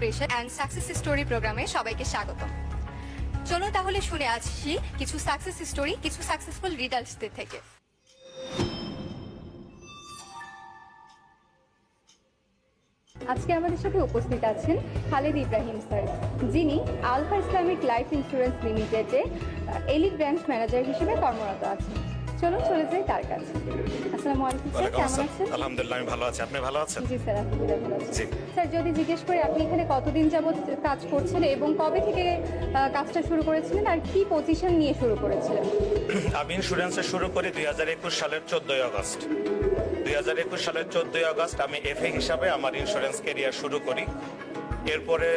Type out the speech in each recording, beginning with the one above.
Pressure and success story প্রোগ্রামে সবাইকে স্বাগতম। চলুন তাহলে শুনে আসছি কিছু সাকসেস স্টোরি কিছু সাকসেসফুল রিডার্সদের থেকে। আজকে আমাদের সাথে উপস্থিত আছেন খালেদ ইব্রাহিম স্যার, যিনি আলফা ইসলামিক লাইফ ইন্স্যুরেন্স লিমিটেডে এলিট ব্রাঞ্চ ম্যানেজার হিসেবে কর্মরত আছেন। চলুন চলে যাই তার কাছে। আসসালামু আলাইকুম স্যার কেমন আছেন? আলহামদুলিল্লাহ আমি ভালো আছি। আপনি ভালো আছেন? জি স্যার আলহামদুলিল্লাহ ভালো আছি। স্যার যদি জিজ্ঞেস করি আপনি এখানে কতদিন যাবত কাজ করছেন এবং কবে থেকে কাজটা শুরু করেছিলেন আর কি পজিশন নিয়ে শুরু করেছিলেন? আমি ইন্স্যুরেন্সে শুরু করি দুই হাজার একুশ সালের চোদ্দই আগস্ট। দুই হাজার একুশ সালের চোদ্দই আগস্ট আমি এফএ হিসাবে আমার ইন্স্যুরেন্স কেরিয়ার শুরু করি। এরপরে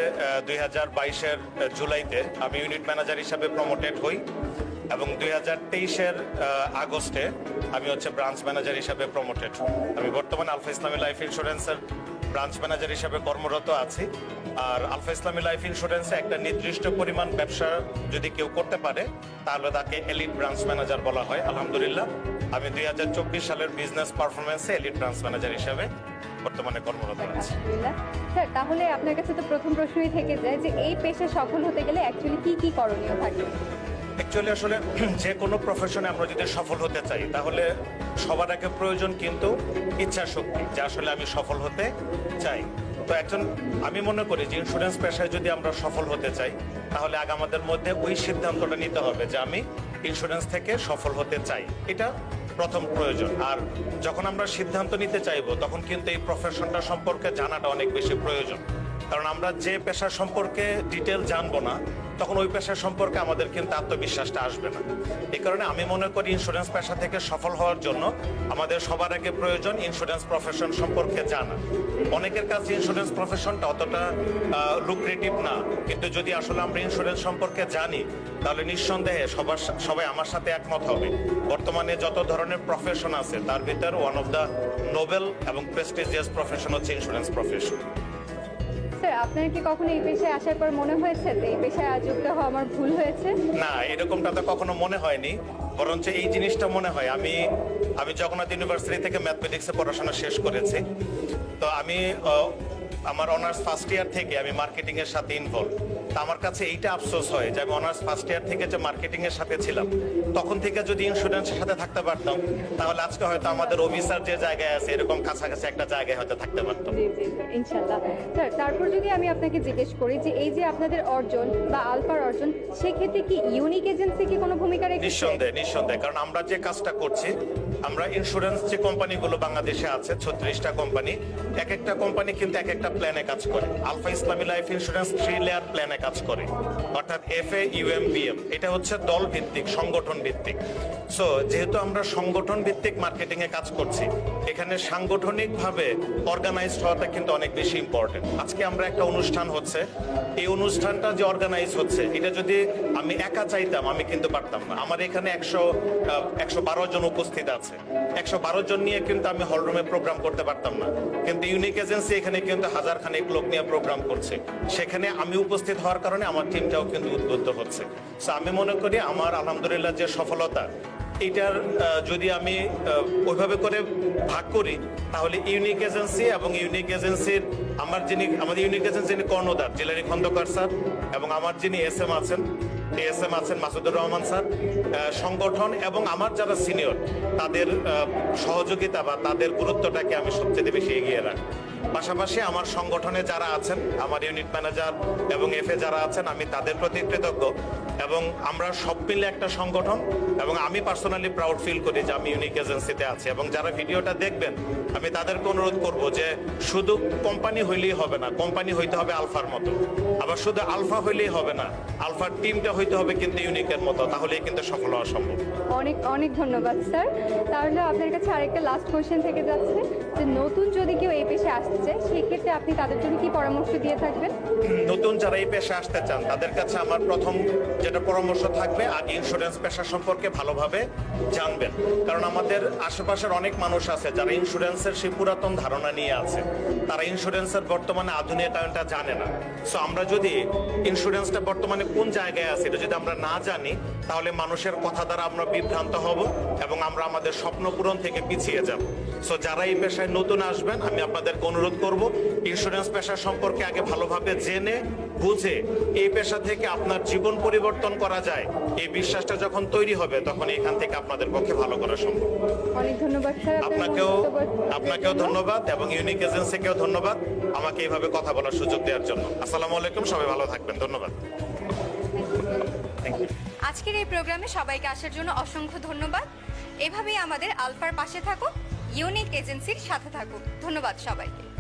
দুই হাজার বাইশের জুলাইতে আমি ইউনিট ম্যানেজার হিসাবে প্রমোটেড হই। এবং দুই হাজার তেইশের আগস্টে আমি হচ্ছে ব্রাঞ্চ ম্যানেজার হিসাবে প্রমোটেড আমি বর্তমানে আলফা ইসলামী লাইফ ইন্স্যুরেন্সের ব্রাঞ্চ ম্যানেজার হিসাবে কর্মরত আছি। আর আলফা ইসলামী লাইফ ইন্স্যুরেন্সে একটা নির্দিষ্ট পরিমাণ ব্যবসা যদি কেউ করতে পারে, তাহলে তাকে এলিট ব্রাঞ্চ ম্যানেজার বলা হয়, আলহামদুলিল্লাহ। আমি দুই হাজার চব্বিশ সালের বিজনেস পারফরমেন্সে এলিট ব্রাঞ্চ ম্যানেজার হিসাবে বর্তমানে কর্মরত আছি। স্যার তাহলে আপনার কাছে তো প্রথম প্রশ্নই থেকে যায় যে এই পেশায় সফল হতে গেলে অ্যাকচুয়ালি কি কি করণীয় থাকে? অ্যাকচুয়ালি আসলে যে কোনো প্রফেশনে আমরা যদি সফল হতে চাই, তাহলে সবার আগে প্রয়োজন কিন্তু ইচ্ছা শক্তি যে আসলে আমি সফল হতে চাই। তো একজন আমি মনে করি যে ইন্স্যুরেন্স পেশায় যদি আমরা সফল হতে চাই, তাহলে আগে আমাদের মধ্যে ওই সিদ্ধান্তটা নিতে হবে যে আমি ইন্স্যুরেন্স থেকে সফল হতে চাই। এটা প্রথম প্রয়োজন। আর যখন আমরা সিদ্ধান্ত নিতে চাইব, তখন কিন্তু এই প্রফেশনটা সম্পর্কে জানাটা অনেক বেশি প্রয়োজন। কারণ আমরা যে পেশা সম্পর্কে ডিটেল জানব না তখন ওই পেশা সম্পর্কে আমাদের কিন্তু আত্মবিশ্বাসটা আসবে না। এই কারণে আমি মনে করি ইন্স্যুরেন্স পেশা থেকে সফল হওয়ার জন্য আমাদের সবার আগে প্রয়োজন ইন্স্যুরেন্স প্রফেশন সম্পর্কে জানা। অনেকের কাছে ইন্স্যুরেন্স প্রফেশনটা অতটা লুক্রেটিভ না। কিন্তু যদি আসলে আমরা ইন্স্যুরেন্স সম্পর্কে জানি, তাহলে নিঃসন্দেহে সবার সবাই আমার সাথে একমত হবে। বর্তমানে যত ধরনের প্রফেশন আছে, তার ভিতর ওয়ান অফ দ্য নোবেল এবং প্রেস্টিজিয়াস প্রফেশন হচ্ছে ইন্স্যুরেন্স প্রফেশন আপনার কি কখনো এই পেশায় আসার পর মনে হয়েছে যে এই পেশায় যুক্ত হওয়া আমার ভুল হয়েছে? না, এরকমটা তো কখনো মনে হয়নি। বরঞ্চ এই জিনিসটা মনে হয়। আমি আমি জগন্নাথ ইউনিভার্সিটি থেকে ম্যাথমেটিক্সে পড়াশোনা শেষ করেছি। তো আমি আমার অনার্স ফার্স্ট ইয়ার থেকে আমি মার্কেটিং এর সাথে ইনভলভ তা আমার কাছে এইটা আফসোস হয় যে আমি অনার্স ফার্স্ট ইয়ার থেকে যে মার্কেটিং এর সাথে ছিলাম তখন থেকে যদি ইন্স্যুরেন্সের সাথে থাকতে পারতাম তাহলে আজকে হয়তো আমাদের অফিসার যে জায়গায় আছে এরকম কাছাকাছি একটা জায়গায় হয়তো থাকতে পারতাম। ইনশাল্লাহ। স্যার তারপর যদি আমি আপনাকে জিজ্ঞেস করি যে এই যে আপনাদের অর্জন বা আলফার অর্জন সেক্ষেত্রে কি ইউনিক এজেন্সি কি কোনো ভূমিকা রেখেছে? নিঃসন্দেহে নিঃসন্দেহে কারণ আমরা যে কাজটা করছি আমরা ইন্স্যুরেন্স যে কোম্পানিগুলো বাংলাদেশে আছে ছত্রিশটা কোম্পানি এক একটা কোম্পানি কিন্তু এক একটা প্ল্যানে কাজ করে। আলফা ইসলামী লাইফ ইন্স্যুরেন্স থ্রি লেয়ার প্ল্যানে কাজ করে। অর্থাৎ এফ এ ইউএম বিএম এটা হচ্ছে দল ভিত্তিক সংগঠন ভিত্তিক সো যেহেতু আমরা সংগঠন ভিত্তিক মার্কেটিং এ কাজ করছি, এখানে সাংগঠনিক ভাবে অর্গানাইজড হওয়াটা কিন্তু অনেক বেশি ইম্পর্টেন্ট আজকে আমরা একটা অনুষ্ঠান হচ্ছে। এই অনুষ্ঠানটা যে অর্গানাইজ হচ্ছে, এটা যদি আমি একা চাইতাম, আমি কিন্তু পারতাম না। আমার এখানে একশো একশো বারো জন উপস্থিত আছে। একশো বারো জন নিয়ে কিন্তু আমি হলরুমে প্রোগ্রাম করতে পারতাম না। কিন্তু ইউনিক এজেন্সি এখানে কিন্তু হাজার খানেক লোক নিয়ে প্রোগ্রাম করছে। সেখানে আমি উপস্থিত হওয়ার কারণে আমার টিমটাও কিন্তু উদ্বুদ্ধ হচ্ছে। সো আমি মনে করি আমার আলহামদুলিল্লাহ যে সফলতা, এটার যদি আমি ওইভাবে করে ভাগ করি, তাহলে ইউনিক এজেন্সি এবং ইউনিক এজেন্সির আমার যিনি আমাদের ইউনিক এজেন্সি যিনি কর্ণধার জেলারি খন্দকার স্যার এবং আমার যিনি এস এম আছেন, এস এম আছেন মাসুদুর রহমান স্যার সংগঠন এবং আমার যারা সিনিয়র তাদের সহযোগিতা বা তাদের গুরুত্বটাকে আমি সবচেয়ে বেশি এগিয়ে রাখি পাশাপাশি আমার সংগঠনে যারা আছেন, আমার ইউনিট ম্যানেজার এবং এফএ যারা আছেন, আমি তাদের প্রতি কৃতজ্ঞ। এবং আমরা সব মিলে একটা সংগঠন, এবং আমি পার্সোনালি প্রাউড ফিল করি যে আমি ইউনিক এজেন্সিতে আছি। এবং যারা ভিডিওটা দেখবেন, আমি তাদেরকে অনুরোধ করব যে শুধু কোম্পানি হইলেই হবে না কোম্পানি হইতে হবে আলফার মতো। আবার শুধু আলফা হইলেই হবে না, আলফার টিমটা হইতে হবে কিন্তু ইউনিকের মতো, তাহলেই কিন্তু সফল হওয়া সম্ভব। অনেক অনেক ধন্যবাদ স্যার তাহলে আপনার কাছে আরেকটা লাস্ট কোশ্চেন থেকে যাচ্ছে, যে নতুন যদি কেউ এই পেশে আসতে চায় সেক্ষেত্রে আপনি তাদের জন্য কি পরামর্শ দিয়ে থাকবেন? নতুন যারা এই পেশা আসতে চান, তাদের কাছে আমার প্রথম যেটা পরামর্শ থাকবে, আগে ইন্স্যুরেন্স পেশা সম্পর্কে ভালোভাবে জানবেন। কারণ আমাদের আশেপাশের অনেক মানুষ আছে যারা ইন্স্যুরেন্সের সেই পুরাতন ধারণা নিয়ে আছে। তারা ইন্স্যুরেন্সের বর্তমানে আধুনিকায়নটা জানে না। সো আমরা যদি ইন্স্যুরেন্সটা বর্তমানে কোন জায়গায় আছে, এটা যদি আমরা না জানি, তাহলে মানুষের কথা দ্বারা আমরা বিভ্রান্ত হব এবং আমরা আমাদের স্বপ্ন পূরণ থেকে পিছিয়ে যাব। সো যারা এই পেশায় নতুন আসবেন, আমি আপনাদেরকে অনুরোধ অনুরোধ করব ইন্স্যুরেন্স পেশা সম্পর্কে আগে ভালোভাবে জেনে বুঝে এই পেশা থেকে আপনার জীবন পরিবর্তন করা যায়। এই বিশ্বাসটা যখন তৈরি হবে তখন এখান থেকে আপনাদের পক্ষে ভালো করা সম্ভব। অনেক ধন্যবাদ স্যার আপনাকেও আপনাকেও ধন্যবাদ এবং ইউনিক এজেন্সিকেও ধন্যবাদ আমাকে এইভাবে কথা বলার সুযোগ দেওয়ার জন্য। আসসালামু আলাইকুম সবাই ভালো থাকবেন ধন্যবাদ। আজকের এই প্রোগ্রামে সবাইকে আসার জন্য অসংখ্য ধন্যবাদ। এভাবেই আমাদের আলফার পাশে থাকো ইউনিক এজেন্সির সাথে থাকো ধন্যবাদ সবাইকে।